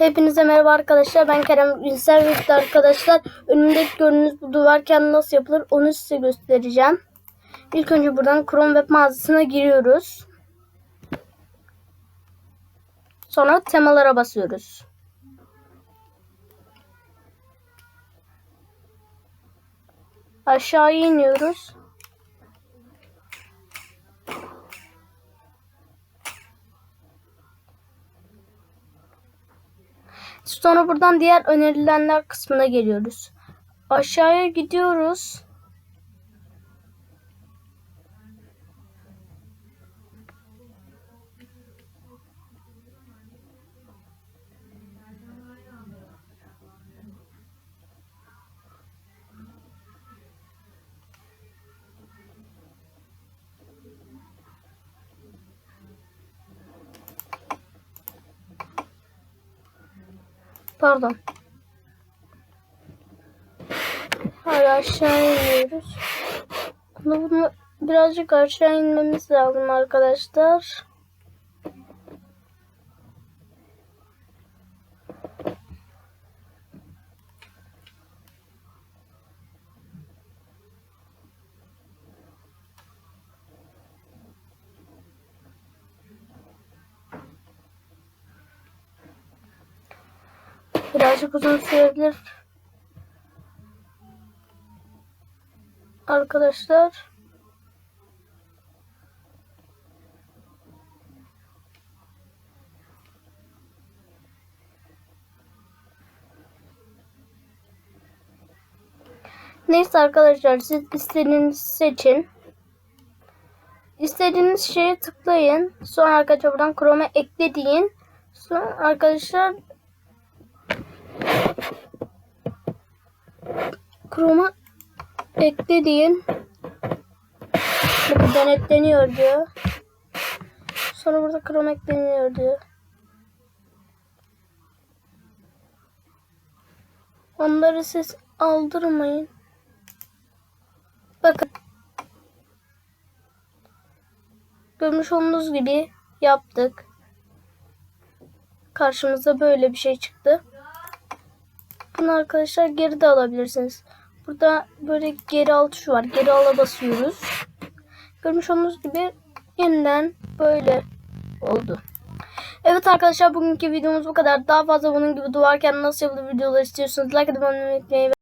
Hepinize merhaba arkadaşlar. Ben Kerem Ünsel ve arkadaşlar önümdeki gördüğünüz bu duvarken nasıl yapılır onu size göstereceğim. İlk önce buradan Chrome Web mağazasına giriyoruz. Sonra temalara basıyoruz. Aşağıya iniyoruz. Sonra buradan diğer önerilenler kısmına geliyoruz. Aşağıya gidiyoruz. Pardon. Hala aşağı iniyoruz. Bunu, bunu birazcık aşağı inmemiz lazım arkadaşlar. Birazcık uzun sürebilir. Arkadaşlar. Neyse arkadaşlar siz istediğinizi seçin. İstediğiniz şeye tıklayın. Sonra arkadaşlar buradan Chrome'a ekle deyin. Sonra arkadaşlar Chrome'a ekle deyin. Bakın denetleniyor diyor. Sonra burada Chrome ekleniyor diyor. Onları siz aldırmayın. Bakın. Görmüş olduğunuz gibi yaptık. Karşımıza böyle bir şey çıktı. Bunu arkadaşlar geri de alabilirsiniz. Burada böyle geri al tuşu var. Geri ala basıyoruz. Görmüş olduğunuz gibi yeniden böyle oldu. Evet arkadaşlar bugünkü videomuz bu kadar. Daha fazla bunun gibi duvarken nasıl yapılır videolar istiyorsanız like atıp abone olmayı.